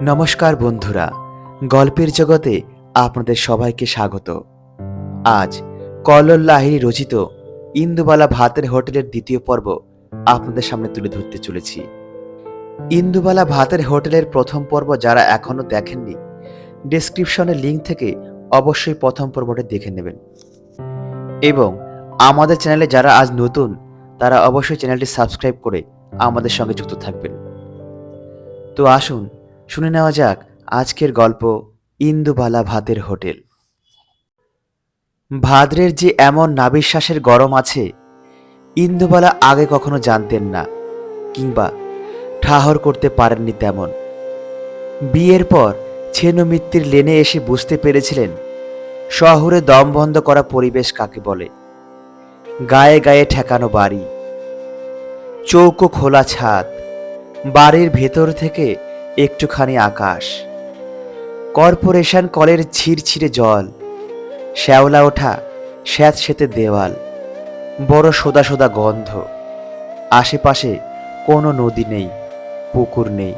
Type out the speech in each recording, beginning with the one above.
নমস্কার বন্ধুরা, গল্পের জগতে আপনাদের সবাইকে স্বাগত। আজ কল্লোল লাহিড়ী রচিত ইন্দুবালা ভাতের হোটেলের দ্বিতীয় পর্ব আপনাদের সামনে তুলে ধরতে চলেছি। ইন্দুবালা ভাতের হোটেলের প্রথম পর্ব যারা এখনও দেখেননি ডেসক্রিপশনের লিঙ্ক থেকে অবশ্যই প্রথম পর্বটি দেখে নেবেন। এবং আমাদের চ্যানেলে যারা আজ নতুন, তারা অবশ্যই চ্যানেলটি সাবস্ক্রাইব করে আমাদের সঙ্গে যুক্ত থাকবেন। তো আসুন শুনে নেওয়া যাক আজকের গল্প ইন্দুবালা ভাতের হোটেল। ভাদ্রের যে এমন নাবিশ্বাসের গরম আছে, ইন্দুবালা আগে কখনো জানতেন না, কিংবা ঠাহর করতে পারেননি তেমন। বিয়ের পর ছেনু মিত্তির লেনে এসে বুঝতে পেরেছিলেন, শহরে দম বন্ধ করা পরিবেশ কাকে বলে। গায়ে গায়ে ঠেকানো বাড়ি, চৌকো খোলা ছাদ, বাড়ির ভেতর থেকে একটুখানি আকাশ। কর্পোরেশন কলের ছিঁড়ছিঁড়ে জল, শ্যাওলা ওঠা স্যাঁতসেতে দেওয়াল, বড় সোদা সোদা গন্ধ। আশেপাশে কোনো নদী নেই, পুকুর নেই।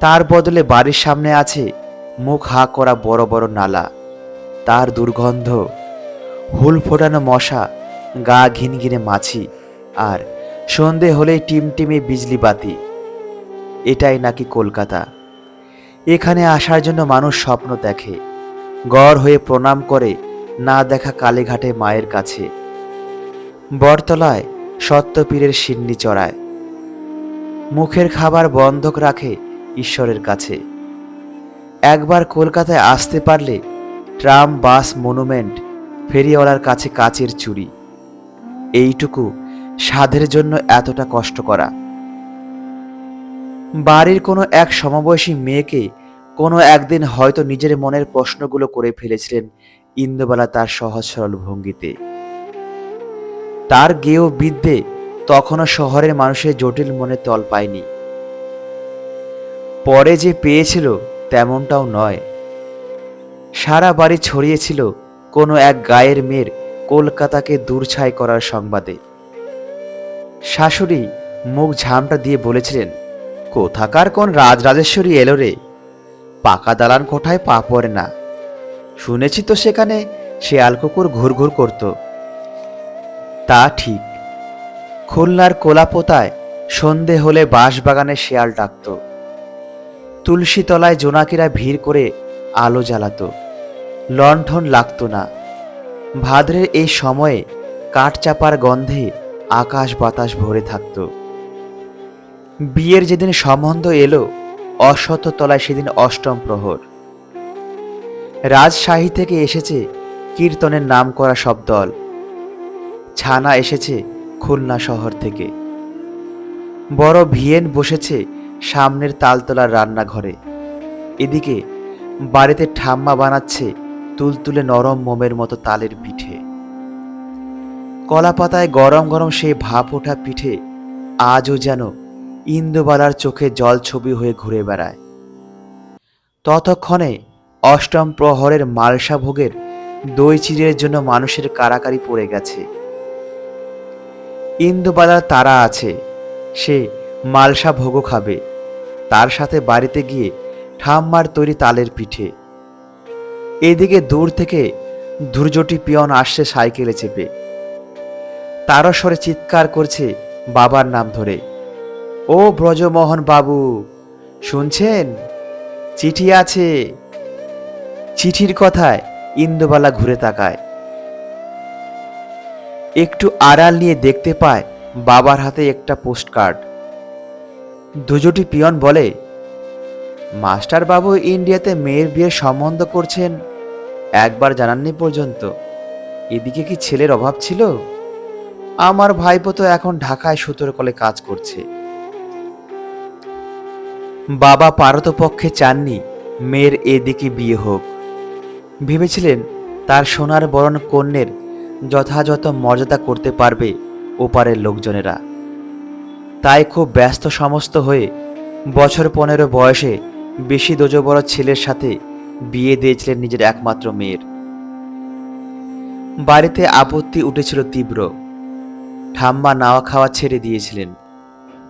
তার বদলে বাড়ির সামনে আছে মুখ হা করা বড় বড় নালা। তার দুর্গন্ধ, হুল ফোটানো মশা, গা ঘিনঘিনে মাছি, আর সন্ধে হলেই টিমটিমে বিজলি বাতি। এটাই নাকি কলকাতা? এখানে আসার জন্য মানুষ স্বপ্ন দেখে। গড় হয়ে প্রণাম করে না দেখা কালীঘাটে মায়ের কাছে। বটতলায় সত্যপীরের সিন্নি চড়ায়। মুখের খাবার বন্ধক রাখে ঈশ্বরের কাছে। একবার কলকাতায় আসতে পারলে ট্রাম, বাস, মনুমেন্ট, ফেরিওয়ালার কাছে কাচের চুরি। এইটুকু সাধের জন্য এতটা কষ্ট করা। বাড়ির কোনো এক সমবয়সী মেয়েকে কোনো একদিন হয়তো নিজের মনের প্রশ্নগুলো করে ফেলেছিলেন ইন্দুবালা তার সহজ সরল ভঙ্গিতে। তার গেয় বিদ্যে তখনও শহরের মানুষের জটিল মনে তল পায়নি। পরে যে পেয়েছিল তেমনটাও নয়। সারা বাড়ি ছড়িয়েছিল কোনো এক গায়ের মেয়ের কলকাতাকে দূরছাই করার সংবাদে। শাশুড়ি মুখ ঝামটা দিয়ে বলেছিলেন কোথাকার কোন রাজরাজেশ্বরী এলো রে? পাকা দালান কোঠায় পা পড়ে না। শুনেছি তো সেখানে শেয়াল কুকুর ঘুরঘুর করত। তা ঠিক। খুলনার কোলাপোতায় সন্ধে হলে বাঁশবাগানে শেয়াল ডাকত। তুলসী তলায় জোনাকিরা ভিড় করে আলো জ্বালাত। লণ্ঠন লাগতো না। ভাদ্রের এই সময়ে কাঠ চাপার গন্ধে আকাশ বাতাস ভরে থাকতো। বিয়ের যেদিন সম্বন্ধ এলো অশত তলায় সেদিন অষ্টম প্রহর। রাজশাহী থেকে এসেছে কীর্তনের নাম করা সব দল। ছানা এসেছে খুলনা শহর থেকে। বড় ভিয়েন বসেছে সামনের তালতলার রান্নাঘরে। এদিকে বাড়িতে ঠাম্মা বানাচ্ছে তুলতুলে নরম মোমের মতো তালের পিঠে। কলা পাতায় গরম গরম সেই ভাপ ওঠা পিঠে আজও যেন ইন্দুবালার চোখে জল ছবি হয়ে ঘুরে বেড়ায়। ততক্ষণে অষ্টম প্রহরের মালসা ভোগের দই চিড়ের জন্য মানুষের কারাকারি পড়ে গেছে। ইন্দুবালার তারা আছে, সে মালসা ভোগও খাবে। তার সাথে বাড়িতে গিয়ে ঠাম্মার তৈরি তালের পিঠে। এদিকে দূর থেকে দুর্জটি পিয়ন আসছে সাইকেলে চেপে। তারস্বরে চিৎকার করছে বাবার নাম ধরে। ও ব্রজমোহন বাবু, শুনছেন? চিঠি আছে। চিঠির কথায় ইন্দুবালা ঘুরে তাকায়। একটু আড়াল নিয়ে দেখতে পায় বাবার হাতে একটা পোস্টকার্ড। দুজোটি পিয়ন বলে, মাস্টার বাবু ইন্ডিয়াতে মেয়ের বিয়ের সম্বন্ধ করছেন। একবার জানাননি পর্যন্ত। এদিকে কি ছেলের অভাব ছিল? আমার ভাইপো তো এখন ঢাকায় সুতোর কলে কাজ করছে। বাবা পারতপক্ষে চাননি, মেয়ের এদিকে বিয়ে হোক। ভেবেছিলেন তার সোনার বরণ কন্যের যথাযথ মর্যাদা করতে পারবে ওপারের লোকজনেরা। তাই খুব ব্যস্ত সমস্ত হয়ে বছর পনেরো বয়সে বেশি দোজো বড় ছেলের সাথে বিয়ে দিয়েছিলেন নিজের একমাত্র মেয়ের। বাড়িতে আপত্তি উঠেছিল তীব্র। ঠাম্মা নাওয়া খাওয়া ছেড়ে দিয়েছিলেন।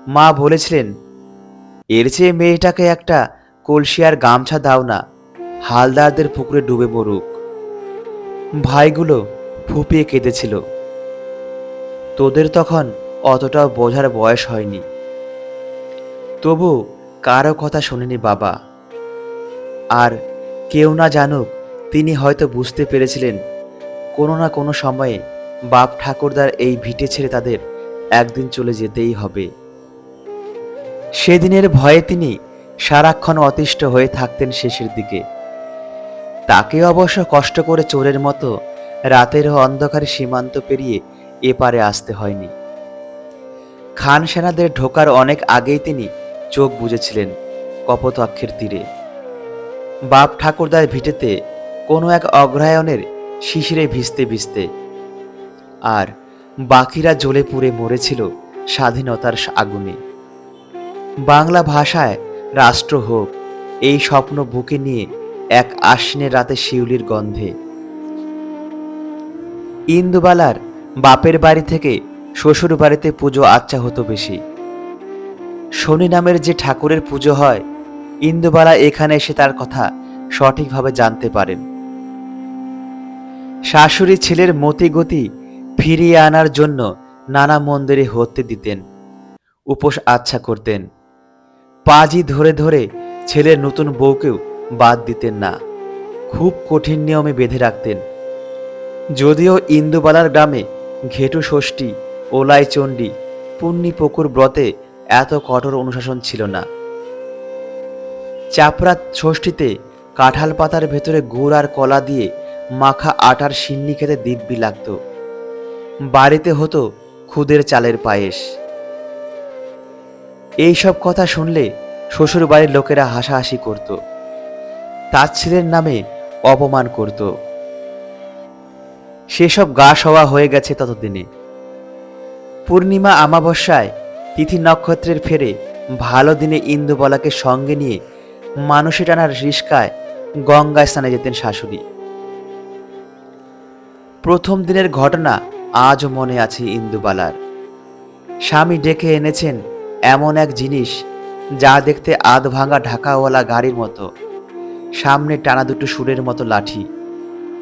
মা বলেছিলেন এর চেয়ে মেয়েটাকে একটা কলসিয়ার গামছা দাও না। হালদারদের পুকুরে ডুবে মরুক। ভাইগুলো ফুপিয়ে কেঁদেছিল। তোদের তখন অতটাও বোঝার বয়স হয়নি। তবু কারও কথা শোনেনি বাবা। আর কেউ না জানুক, তিনি হয়তো বুঝতে পেরেছিলেন, কোনো না কোনো সময়ে বাপ ঠাকুরদার এই ভিটে ছেড়ে তাদের একদিন চলে যেতেই হবে। সেদিনের ভয়ে তিনি সারাক্ষণ অতিষ্ঠ হয়ে থাকতেন শেষের দিকে। তাকে অবশ্য কষ্ট করে চোরের মতো রাতের অন্ধকারে সীমান্ত পেরিয়ে এপারে আসতে হয়নি। খান সেনাদের ঢোকার অনেক আগেই তিনি চোখ বুঝেছিলেন কপোতাক্ষের তীরে। বাপ ঠাকুরদার ভিটেতে কোনো এক অগ্রহায়ণের শিশিরে ভিজতে ভিজতে আর বাকিরা জ্বলে পুড়ে মরেছিল স্বাধীনতার আগুনে। বাংলা ভাষায় রাষ্ট্র হোক, এই স্বপ্ন বুকে নিয়ে এক আশ্বিনের রাতে শিউলির গন্ধে। ইন্দুবালার বাপের বাড়ি থেকে শ্বশুর বাড়িতে পুজো আচ্ছা হতো বেশি। শনি নামের যে ঠাকুরের পুজো হয়, ইন্দুবালা এখানে এসে তার কথা সঠিকভাবে জানতে পারেন। শাশুড়ি ছেলের মতিগতি ফিরিয়ে আনার জন্য নানা মন্দিরে হতে দিতেন, উপোস আচ্ছা করতেন। পাজি ধরে ধরে ছেলের নতুন বউকেও বাদ দিতেন না। খুব কঠিন নিয়মে বেঁধে রাখতেন। যদিও ইন্দুবালার গ্রামে ঘেটু ষষ্ঠী, ওলাই চণ্ডী পুণ্যি পুকুর ব্রতে এত কঠোর অনুশাসন ছিল না। চাপড়া ষষ্ঠীতে কাঁঠাল পাতার ভেতরে গুড় আর কলা দিয়ে মাখা আটার সিন্নি খেতে দিব্যি লাগত। বাড়িতে হতো খুদের চালের পায়েস। এইসব কথা শুনলে শ্বশুর বাড়ির লোকেরা হাসাহাসি করত। তার ছেলের নামে অপমান করত। সেসব গা সওয়া হয়ে গেছে ততদিনে। পূর্ণিমা আমাবস্যায় তিথি নক্ষত্রের ফেরে ভালো দিনে ইন্দুবলাকে সঙ্গে নিয়ে মানুষে টানার রিস্কায় গঙ্গায় স্নানে যেতেন শাশুড়ি। প্রথম দিনের ঘটনা আজও মনে আছে ইন্দুবালার স্বামী ডেকে এনেছেন এমন এক জিনিস যা দেখতে আধ ভাঙা ঢাকাওয়ালা গাড়ির মতো। সামনে টানা দুটো সুরের মতো লাঠি।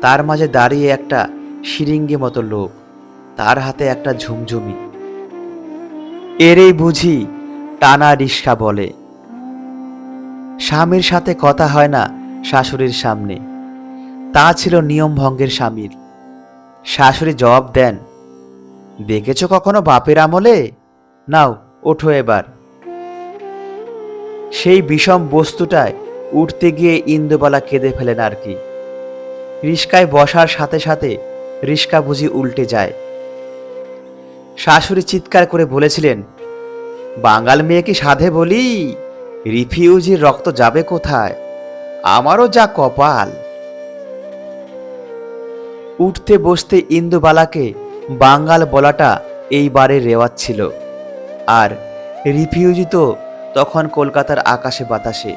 তার মাঝে দাঁড়িয়ে একটা সিরিঙ্গি মতো লোক। তার হাতে একটা ঝুমঝুমি। এরেই বুঝি টানা রিস্কা বলে। স্বামীর সাথে কথা হয় না শাশুড়ির সামনে। তা ছিল নিয়ম ভঙ্গের স্বামীর। শাশুড়ি জবাব দেন, দেখেছ কখনো বাপের আমলে? নাও ওঠো এবার। সেই বিষম বস্তুটায় উঠতে গিয়ে ইন্দুবালা কেঁদে ফেলেন আর কি। রিস্কায় বসার সাথে সাথে রিস্কা বুঝি উল্টে যায়। শাশুড়ি চিৎকার করে বলেছিলেন, বাঙাল মেয়েকে সাধে বলি, রিফিউজির রক্ত যাবে কোথায়? আমারও যা কপাল। উঠতে বসতে ইন্দুবালাকে বাঙ্গাল বলাটা এইবারের রেওয়াজ ছিল। আর রিফিউজি তো তখন কলকাতার আকাশে বাতাসে।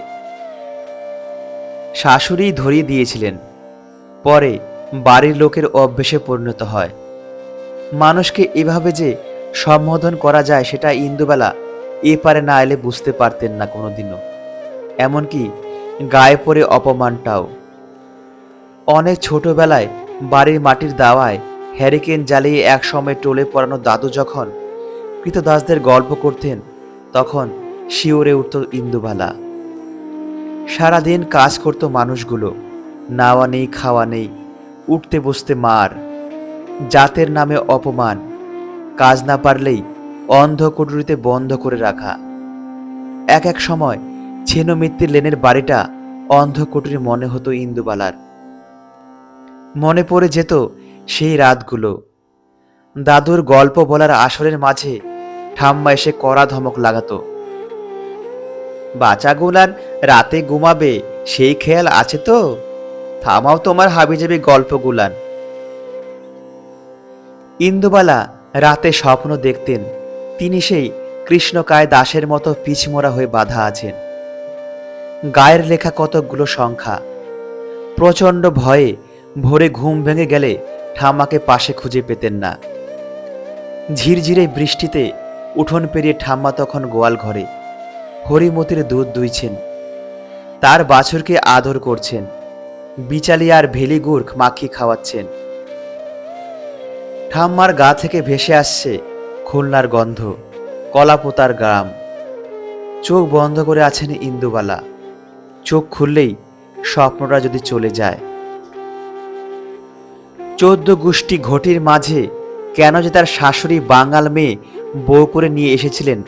শাশুড়ি ধরিয়ে দিয়েছিলেন। পরে বাড়ির লোকের অভ্যেসে পরিণত হয়। মানুষকে এভাবে যে সম্বোধন করা যায় সেটা ইন্দুবেলা এ পারে না এলে বুঝতে পারতেন না কোনোদিনও। এমনকি গায়ে পড়ে অপমানটাও। অনেক ছোটবেলায় বাড়ির মাটির দাওয়ায় হ্যারিকেন জ্বালিয়ে একসময় টোলে পড়ানো দাদু যখন কৃতদাসদের গল্প করতেন, তখন শিওরে উঠত ইন্দুবালা। সারাদিন কাজ করত মানুষগুলো, নাওয়া নেই, খাওয়া নেই, উঠতে বসতে মার, জাতের নামে অপমান, কাজ না পারলেই অন্ধ কুটুরিতে বন্ধ করে রাখা। এক এক সময় ছেনো মিত্তির লেনের বাড়িটা অন্ধ কুটুরি মনে হতো ইন্দুবালার। মনে পড়ে যেত সেই রাতগুলো। দাদুর গল্প বলার আসরের মাঝে ঠাম্মা এসে কড়া ধমক লাগাতো। বাচ্চাগুলান রাতে ঘুমাবে, সেই খেয়াল আছে তো? থামাও তোমার হাবিজাবি গল্পগুলান ইন্দুবালা রাতে স্বপ্ন দেখতেন, তিনি সেই কৃষ্ণকায় দাসের মতো পিছমোড়া হয়ে বাধা আছেন। গায়ের লেখা কতকগুলো সংখ্যা। প্রচণ্ড ভয়ে ভোরে ঘুম ভেঙে গেলে ঠাম্মাকে পাশে খুঁজে পেতেন না। ঝিরঝিরে বৃষ্টিতে উঠোন পেরিয়ে ঠাম্মা তখন গোয়াল ঘরে। হরিমতির দুধ দুইছেন। তার বাছুরকে আদর করছেন। বিচালি আর ভেলি গুর্খ মাখি খাওয়াচ্ছেন। ঠাম্মার গা থেকে ভেসে আসছে খুলনার গন্ধ, কলাপোতার গ্রাম। চোখ বন্ধ করে আছেন ইন্দুবালা। চোখ খুললেই স্বপ্নটা যদি চলে যায়। চোদ্দ গোষ্ঠী ঘটির মাঝে কেন যে তার শাশুড়ি বাঙাল মেয়ে বউ করে নিয়ে এসেছিলেন,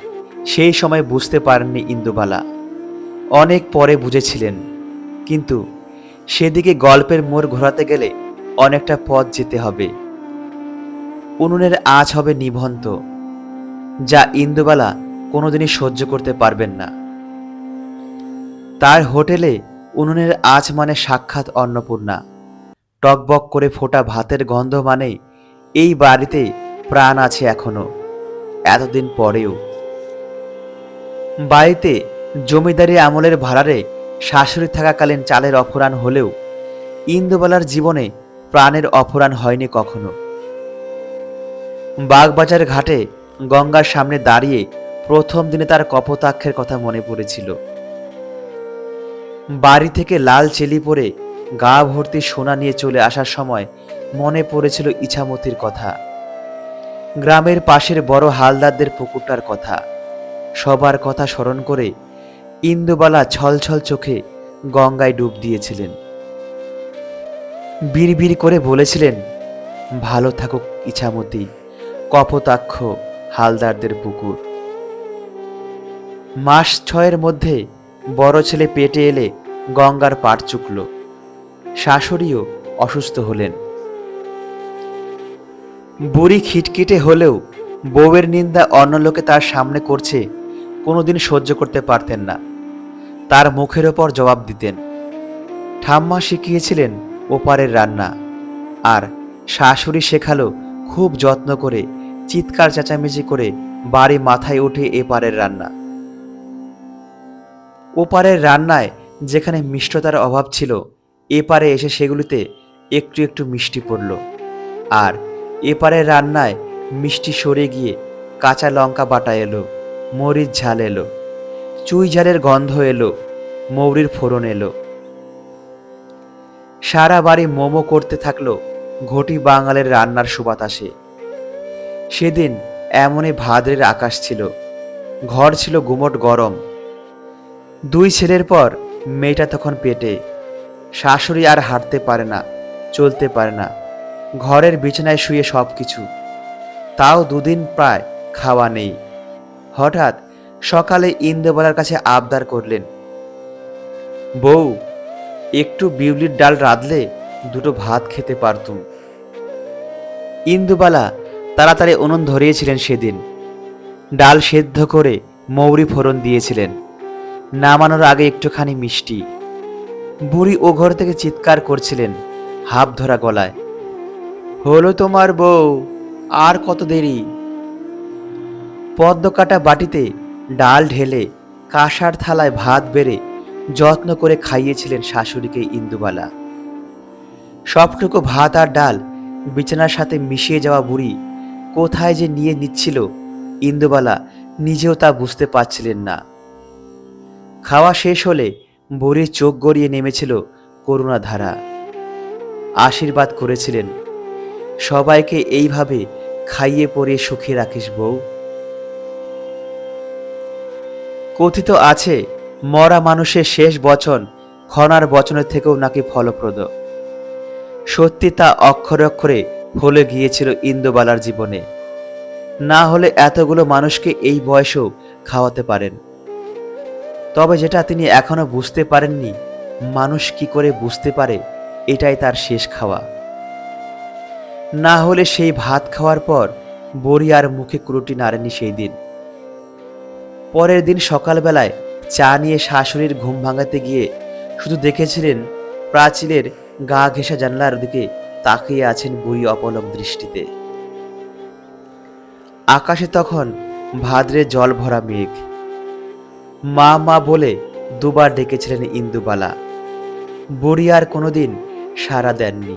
সেই সময় বুঝতে পারেননি ইন্দুবালা। অনেক পরে বুঝেছিলেন। কিন্তু সেদিকে গল্পের মোড় ঘোরাতে গেলে অনেকটা পথ যেতে হবে। উনুনের আঁচ হবে নিভন্ত যা ইন্দুবালা কোনোদিনই সহ্য করতে পারবেন না। তার হোটেলে উনুনের আঁচ মানে সাক্ষাৎ অন্নপূর্ণা। টকবক করে ফোটা ভাতের গন্ধ মানে এই বাড়িতে প্রাণ আছে এখনও। এতদিন পরেও। বাড়িতে জমিদারি আমলের ভাড়ারে শাশুড়ি থাকাকালীন চালের অফুরান হলেও ইন্দুবালার জীবনে প্রাণের অফুরান হয়নি কখনো। বাগবাজার ঘাটে গঙ্গার সামনে দাঁড়িয়ে প্রথম দিনে তার কপোতাক্ষের কথা মনে পড়েছিল। বাড়ি থেকে লাল চেলি পরে গা ভর্তি সোনা নিয়ে চলে আসার সময় মনে পড়েছিল ইছামতির কথা। গ্রামের পাশের বড় হালদারদের পুকুরটার কথা। সবার কথা স্মরণ করে ইন্দুবালা ছলছল চোখে গঙ্গায় ডুব দিয়েছিলেন। বিড়বিড় করে বলেছিলেন, ভালো থাকুক ইছামতি, কপোতাক্ষ হালদারদের পুকুর। মাস ছয়ের মধ্যে বড় ছেলে পেটে এলে গঙ্গার পাট চুকল। শাশুড়িও অসুস্থ হলেন। বুড়ি খিটখিটে হলেও বউয়ের নিন্দা অন্য লোকে তার সামনে করছে কোনোদিন সহ্য করতে পারতেন না। তার মুখের ওপর জবাব দিতেন। ঠাম্মা শিখিয়েছিলেন ওপারের রান্না। আর শাশুড়ি শেখালো খুব যত্ন করে, চিৎকার চেঁচামেচি করে বাড়ি মাথায় উঠে এপারের রান্না। ওপারের রান্নায় যেখানে মিষ্টতার অভাব ছিল এপারে এসে সেগুলিতে একটু একটু মিষ্টি পড়ল। আর এপারের রান্নায় মিষ্টি সরে গিয়ে কাঁচা লঙ্কা বাটা এলো, মরিচ ঝাল এলো, চুই ঝালের গন্ধ এলো, মৌরির ফোড়ন এলো। সারা বাড়ি মোমো করতে থাকল ঘটি বাঙালের রান্নার সুবাতাসে। সেদিন এমনই ভাদ্রের আকাশ ছিল, ঘর ছিল গুমট গরম। দুই ছেলের পর মেয়েটা তখন পেটে শাশুড়ি আর হাঁটতে পারে না, চলতে পারে না। ঘরের বিছানায় শুয়ে সব কিছু তাও দুদিন প্রায় খাওয়া নেই। হঠাৎ সকালে ইন্দ্রবালার কাছে আবদার করলেন, বউ, একটু বিউলির ডাল রাঁধলে দুটো ভাত খেতে পারতুম। ইন্দুবালা তাড়াতাড়ি উনুন ধরিয়েছিলেন সেদিন। ডাল সেদ্ধ করে মৌরি ফোড়ন দিয়েছিলেন। নামানোর আগে একটুখানি মিষ্টি। বুড়ি ও ঘর থেকে চিৎকার করছিলেন, হাফ ধরা গলায়। হলো তোমার বউ, আর কত দেরি? পদ্ম কাটা বাটিতে ডাল ঢেলে কাঁসার থালায় ভাত বেড়ে যত্ন করে খাইয়েছিলেন শাশুড়িকে ইন্দুবালা। সবটুকু ভাত আর ডাল বিছানার সাথে মিশিয়ে যাওয়া বুড়ি কোথায় যে নিয়ে নিচ্ছিল, ইন্দুবালা নিজেও তা বুঝতে পারছিলেন না। খাওয়া শেষ হলে বুড়ির চোখ গড়িয়ে নেমেছিল করুণা ধারা। আশীর্বাদ করেছিলেন। সবাইকে এইভাবে খাইয়ে পরিয়ে সুখে রাখিস বউ। কথিত আছে, মরা মানুষের শেষ বচন খনার বচনের থেকেও নাকি ফলপ্রদ। সত্যি তা অক্ষরে অক্ষরে ফলে গিয়েছিল ইন্দোবালার জীবনে। না হলে এতগুলো মানুষকে এই বয়সেও খাওয়াতে পারেন। তবে যেটা তিনি এখনও বুঝতে পারেননি, মানুষ কি করে বুঝতে পারে, এটাই তার শেষ খাওয়া। না হলে সেই ভাত খাওয়ার পর বড়ি আর মুখে কুরুটি নাড়েনি সেই দিন। পরের দিন সকালবেলায় চা নিয়ে শাশুড়ির ঘুম ভাঙাতে গিয়ে শুধু দেখেছিলেন প্রাচীরের গা ঘেঁষা জানলার দিকে তাকিয়ে আছেন বুড়ি অপলক দৃষ্টিতে। আকাশে তখন ভাদ্রে জল ভরা মেঘ। মা মা বলে দুবার ডেকেছিলেন ইন্দুবালা। বুড়ি আর কোনোদিন সাড়া দেননি।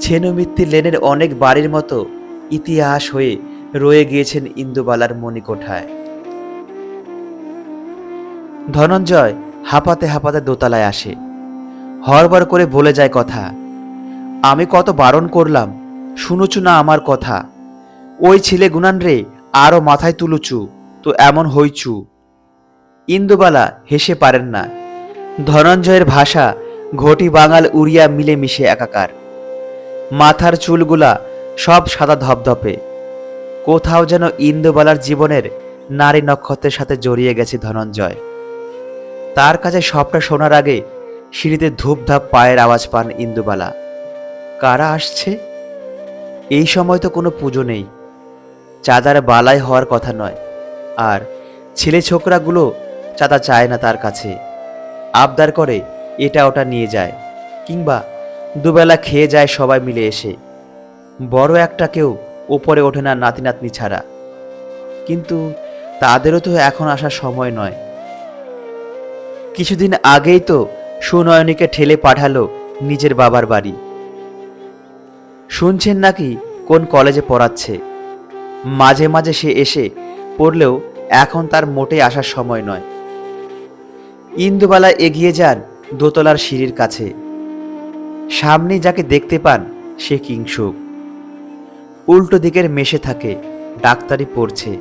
ছেনুমিত্তি লেনের অনেক বাড়ির মতো ইতিহাস হয়ে রয়ে গিয়েছেন ইন্দুবালার মণিকোঠায়। ধনঞ্জয় হাঁপাতে হাঁপাতে দোতলায় আসে। হরবার করে বলে যায় কথা, আমি কত বারণ করলাম, শুনুচু না আমার কথা। ওই ছেলে গুনান রে আরও মাথায় তুলুচু, তো এমন হইচু। ইন্দুবালা হেসে পারেন না। ধনঞ্জয়ের ভাষা ঘটি বাঙাল উড়িয়া মিলে মিশে একাকার। মাথার চুলগুলা সব সাদা ধপধপে। কোথাও যেন ইন্দুবালার জীবনের নারী নক্ষত্রের সাথে জড়িয়ে গেছে ধনঞ্জয়। তার কাছে সবটা শোনার আগে সিঁড়িতে ধূপধাপ পায়ের আওয়াজ পান ইন্দুবালা। কারা আসছে? এই সময় তো কোনো পুজো নেই। চাঁদার বালাই হওয়ার কথা নয়। আর ছেলে ছোকরাগুলো চাঁদা চায় না তার কাছে। আবদার করে, এটা ওটা নিয়ে যায়। কিংবা, দুবেলা খেয়ে যায় সবাই মিলে এসে। বড় একটা কেউ ওপরে ওঠে না নাতি নাতনি ছাড়া। কিন্তু তাদেরও তো এখন আসার সময় নয়। কিছুদিন আগেই তো সুনয়নীকে ঠেলে পাঠালো নিজের বাবার বাড়ি। শুনছেন নাকি কোন কলেজে পড়াচ্ছে? মাঝে মাঝে সে এসে পড়লেও এখন তার মোটে আসার সময় নয়। ইন্দুবালা এগিয়ে যান দোতলার সিঁড়ির কাছে। সামনে যাকে দেখতে পান, সে কিংসুক। উল্টো দিকের মেশে থাকে, ডাক্তারি পড়ছে।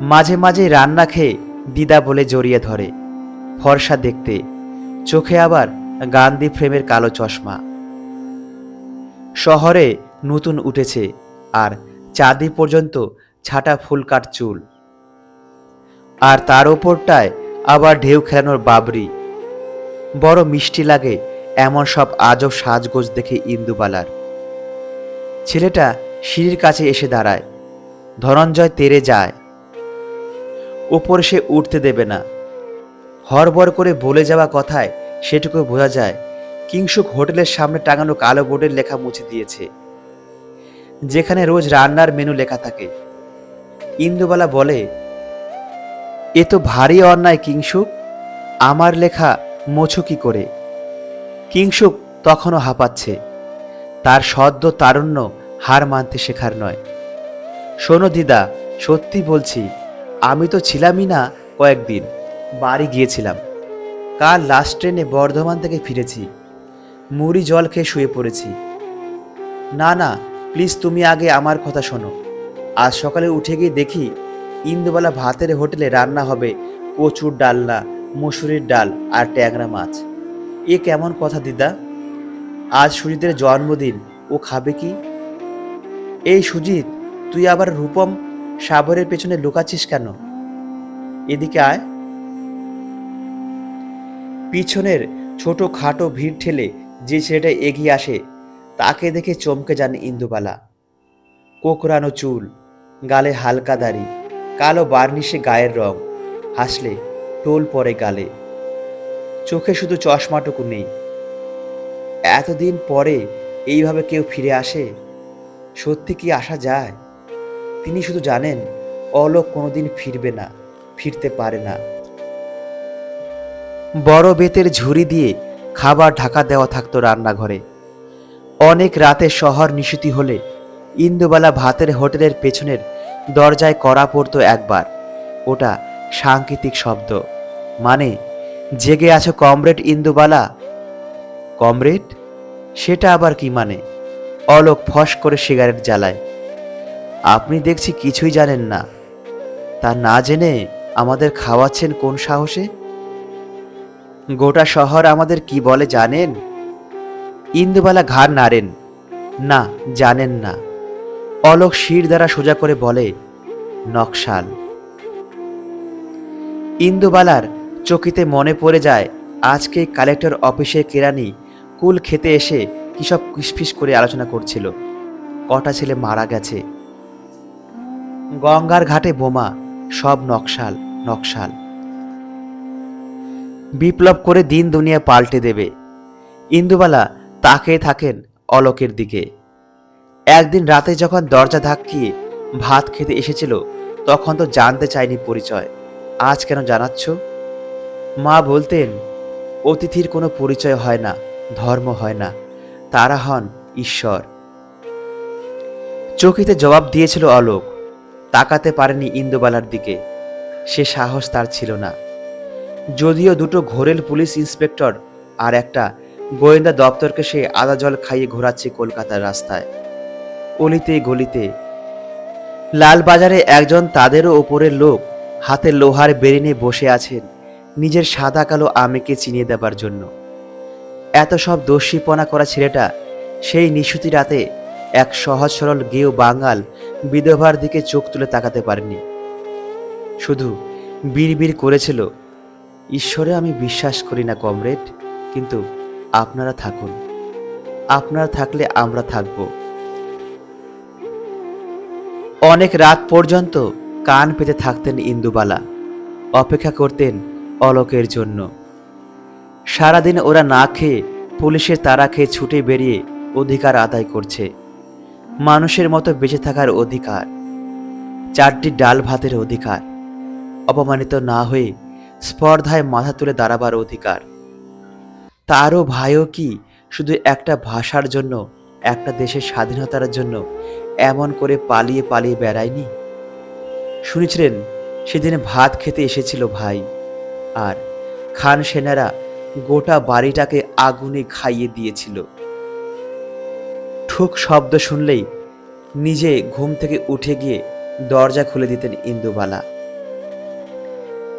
মাঝে মাঝে রান্না খেয়ে দিদা বলে জড়িয়ে ধরে। ফর্সা দেখতে, চোখে আবার গান্ধী ফ্রেমের কালো চশমা। শহরে নতুন উঠেছে, আর চাঁদি পর্যন্ত ছাটা ফুলকাট চুল। আর তার ওপরটায় আবার ঢেউ খেলানোর বাবরি। বড় মিষ্টি লাগে এমন সব আজব সাজগোজ দেখে ইন্দুবালার। ছেলেটা সিঁড়ির কাছে এসে দাঁড়ায়। ধনঞ্জয় তেরে যায়। ওপরে সে উঠতে দেবে না। হরবর করে বলে যাওয়া কথায় সেটুকু বোঝা যায়, কিংসুক হোটেলের সামনে টাঙানো কালো বোর্ডের লেখা মুছে দিয়েছে। যেখানে রোজ রান্নার মেনু লেখা থাকে। ইন্দুবালা বলে এ তো ভারী অন্যায় কিংসুক আমার লেখা মোছো কি করে? কিংসুক তখনও হাঁপাচ্ছে। তার সদ্য তারুণ্য হার মানতে শেখার নয়। শোনো দিদা, সত্যি বলছি, আমি তো ছিলামই না কয়েকদিন, বাড়ি গিয়েছিলাম। কাল লাস্ট ট্রেনে বর্ধমান থেকে ফিরেছি। মুড়ি জল খেয়ে শুয়ে পড়েছি। না না, প্লিজ তুমি আগে আমার কথা শোনো। আজ সকালে উঠে গিয়ে দেখি ইন্দুবেলা ভাতের হোটেলে রান্না হবে কচুর ডালনা, মসুরির ডাল আর ট্যাংরা মাছ। এ কেমন কথা দিদা? আজ সুজিতের জন্মদিন, ও খাবে কি? এই সুজিত, তুই আবার রূপম সাবরের পেছনে লুকাচ্ছিস কেন? এদিকে আয়। পিছনের ছোট খাটো ভিড় ঠেলে যে ছেলেটা এগিয়ে আসে, তাকে দেখে চমকে যান ইন্দুবালা। কোকড়ানো চুল, গালে হালকা দাড়ি। কালো বার্নিশে গায়ের রং, হাসলে টোল পরে গালে। চোখে শুধু চশমাটুকু নেই। এতদিন পরে এইভাবে কেউ ফিরে আসে? সত্যি কি আসা যায়? তিনি শুধু জানেন, অলোক কোনোদিন ফিরবে না, ফিরতে পারে না। বড় বেতের ঝুড়ি দিয়ে খাবার ঢাকা দেওয়া থাকতো রান্নাঘরে। অনেক রাতে শহর নিশুতি হলে ইন্দুবালা ভাতের হোটেলের পেছনের দরজায় করা পড়তো একবার। ওটা সাংকেতিক শব্দ। মানে জেগে আছো কমরেড ইন্দুবালা? কমরেড? সেটা আবার কি মানে? অলোক ফস করে সিগারেট জ্বালায়। আপনি দেখছি কিছুই জানেন না। তা না জেনে আমাদের খাওয়াচ্ছেন কোন সাহসে? গোটা শহর আমাদের কি বলে জানেন? ইন্দুবালা ঘাড় নাড়েন। না, জানেন না। অলোক শির দ্বারা সোজা করে বলে, নকশাল। ইন্দুবালার চকিতে মনে পড়ে যায়, আজকে কালেক্টর অফিসের কেরানি কুল খেতে এসে কিসব কিসফিস করে আলোচনা করছিল। কটা ছেলে মারা গেছে। গঙ্গার ঘাটে বোমা, সব নকশাল নকশাল। বিপ্লব করে দিন দুনিয়া পাল্টে দেবে। ইন্দুবালা তাকিয়ে থাকেন অলোকের দিকে। একদিন রাতে যখন দরজা ধাক্কিয়ে ভাত খেতে এসেছিল, তখন তো জানতে চায়নি পরিচয়। আজ কেন জানাচ্ছ? মা বলতেন, অতিথির কোনো পরিচয় হয় না, ধর্ম হয় না, তারা হন ঈশ্বর। চকিতে জবাব দিয়েছিল অলোক, তাকাতে পারেনি ইন্দুবালার দিকে। সে সাহস তার ছিল না। যদিও দুটো ঘোরেল পুলিশ ইন্সপেক্টর আর একটা গোয়েন্দা দপ্তরকে সে আদা জল খাইয়ে ঘোরাচ্ছে কলকাতার রাস্তায়। অলিতে গলিতে। লালবাজারে একজন তাদেরও ওপরের লোক হাতে লোহার বেরি নিয়ে বসে আছেন, নিজের সাদা কালো আমেকে চিনিয়ে দেবার জন্য। এত সব দস্যিপনা করা ছেলেটা সেই নিশুতি রাতে এক সহজ সরল গেও বাঙাল বিধবার দিকে চোখ তুলে তাকাতে পারেনি। শুধু বিড়বিড় করেছিল, ঈশ্বরে আমি বিশ্বাস করি না কমরেড, কিন্তু আপনারা থাকুন। আপনারা থাকলে আমরা থাকব। অনেক রাত পর্যন্ত কান পেতে থাকতেন ইন্দুবালা। অপেক্ষা করতেন অলোকের জন্য। সারাদিন ওরা না খেয়ে পুলিশের তারা খেয়ে ছুটে বেরিয়ে অধিকার আদায় করছে। মানুষের মতো বেঁচে থাকার অধিকার। চারটি ডাল ভাতের অধিকার। অপমানিত না হয়ে স্পর্ধায় মাথা তুলে দাঁড়াবার অধিকার। তারও ভাইও কি শুধু একটা ভাষার জন্য, একটা দেশের স্বাধীনতার জন্য এমন করে পালিয়ে পালিয়ে বেড়ায়নি। শুনেছিলেন, সেদিন ভাত খেতে এসেছিল ভাই, আর খান সেনারা গোটা বাড়িটাকে আগুনে খাইয়ে দিয়েছিল। ঠুক শব্দ শুনলেই নিজে ঘুম থেকে উঠে গিয়ে দরজা খুলে দিতেন ইন্দুবালা।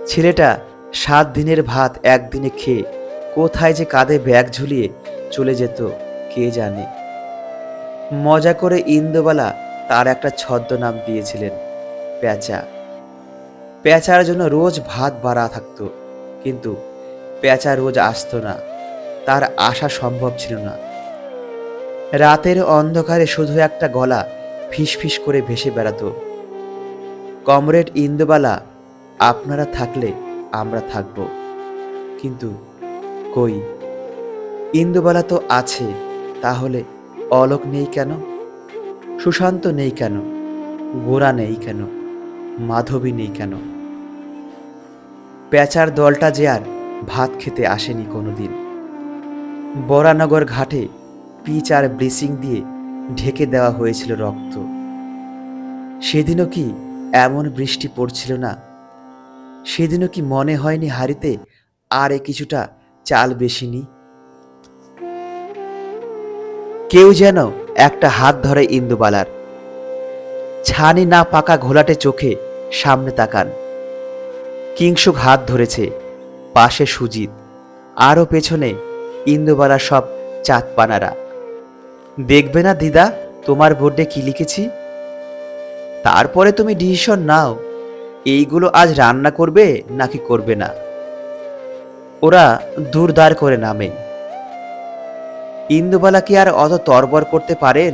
ছেলেটা সাত দিনের ভাত একদিনে খেয়ে কোথায় যে কাঁধে ব্যাগ ঝুলিয়ে চলে যেত, কে জানে। মজা করে ইন্দুবালা তার একটা ছদ্মনাম দিয়েছিলেন, প্যাঁচা। প্যাঁচার জন্য রোজ ভাত বাড়া থাকতো, কিন্তু প্যাঁচা রোজ আসতো না, তার আসা সম্ভব ছিল না। রাতের অন্ধকারে শুধু একটা গলা ফিসফিস করে ভেসে বেড়াতো। কমরেড ইন্দুবালা, আপনারা থাকলে আমরা থাকব, কিন্তু কই? ইন্দুবালা তো আছে, তাহলে অলোক নেই কেন? সুশান্ত নেই কেন? গোরা নেই কেন? মাধবী নেই কেন? প্যাচার দলটা যে আর ভাত খেতে আসেনি কোনোদিন। বরানগর ঘাটে পিচ আর ব্লিচিং দিয়ে ঢেকে দেওয়া হয়েছিল রক্ত। সেদিনও কি এমন বৃষ্টি পড়ছিল না? সেদিনও কি মনে হয়নি হাড়িতে আর কিছুটা চাল বেশি নি? কেউ যেন একটা হাত ধরে ইন্দুবালার। ছানি না পাকা ঘোলাটে চোখে সামনে তাকান। কিংসুক হাত ধরেছে, পাশে সুজিত আরও পেছনে ইন্দুবালার সব চাঁদপানারা। দেখবে না দিদা, তোমার বোর্ডে কি লিখেছি? তারপরে তুমি ডিসিশন নাও, এইগুলো আজ রান্না করবে নাকি করবে না। ওরা দূরদার করে নামে। ইন্দুবালা কি আর অত তরবর করতে পারেন?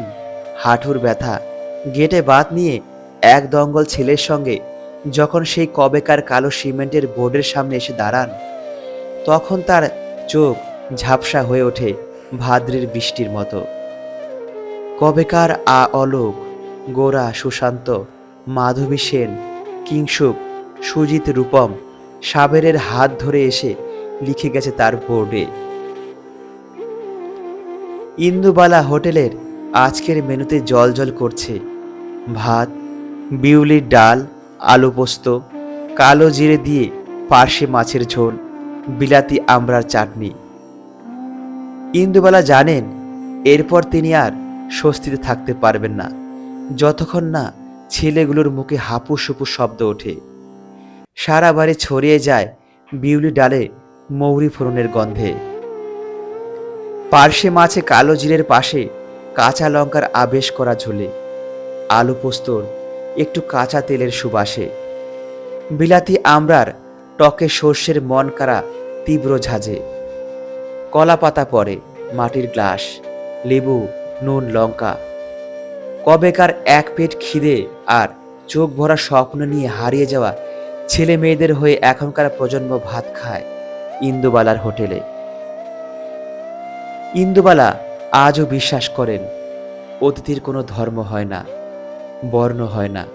হাঁটুর ব্যথা, গেটে বাত নিয়ে এক দঙ্গল ছেলের সঙ্গে যখন সেই কবেকার কালো সিমেন্টের বোর্ডের সামনে এসে দাঁড়ান, তখন তার চোখ ঝাপসা হয়ে ওঠে ভাদ্রের বৃষ্টির মতো। কবেকার আ অলোক, গোরা, সুশান্ত, মাধবী সেন, কিংসুক, সুজিত রূপম, সাবেরের হাত ধরে এসে লিখে গেছে তার বোর্ডে। ইন্দুবালা হোটেলের আজকের মেনুতে জল জল করছে। ভাত, বিউলির ডাল, আলু পোস্ত, কালো জিরে দিয়ে পার্শে মাছের ঝোল, বিলাতি আমড়ার চাটনি। ইন্দুবালা জানেন, এরপর তিনি আর স্বস্তিতে থাকতে পারবেন না, যতক্ষণ না ছেলেগুলোর মুখে হাপুস হুপুস শব্দ ওঠে। সারা বাড়ি ছড়িয়ে যায় বিউলি ডালে মৌরি ফোড়নের গন্ধে। পার্শে মাছে কালো জিরের পাশে কাঁচা লঙ্কার আবেশ করা ঝোলে, আলু পোস্তর, একটু কাঁচা তেলের সুবাসে। বিলাতি আমরার টকে সর্ষের মন কারা তীব্র ঝাঁঝে। কলা পাতা পরে মাটির গ্লাস, লেবু, নুন, লঙ্কা। কবেকার এক পেট খিদে আর চোখ ভরা স্বপ্ন নিয়ে হারিয়ে যাওয়া ছেলে মেয়েদের হয়ে এখনকার প্রজন্ম ভাত খায় ইন্দুবালার হোটেলে। ইন্দুবালা আজও বিশ্বাস করেন, অতিথির কোনো ধর্ম হয় না, বর্ণ হয় না,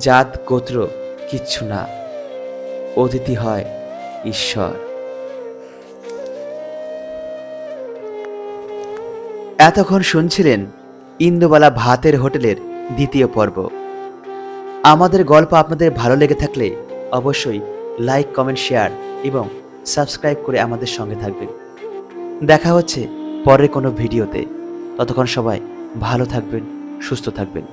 জাত, গোত্র কিচ্ছু না। অতিথি হয় ঈশ্বর। এতক্ষণ শুনছিলেন ইন্দুবালা ভাতের হোটেলের দ্বিতীয় পর্ব। আমাদের গল্প আপনাদের ভালো লেগে থাকলে অবশ্যই লাইক, কমেন্ট, শেয়ার এবং সাবস্ক্রাইব করে আমাদের সঙ্গে থাকবেন। দেখা হচ্ছে পরের কোনো ভিডিওতে। ততক্ষণ সবাই ভালো থাকবেন সুস্থ থাকবেন।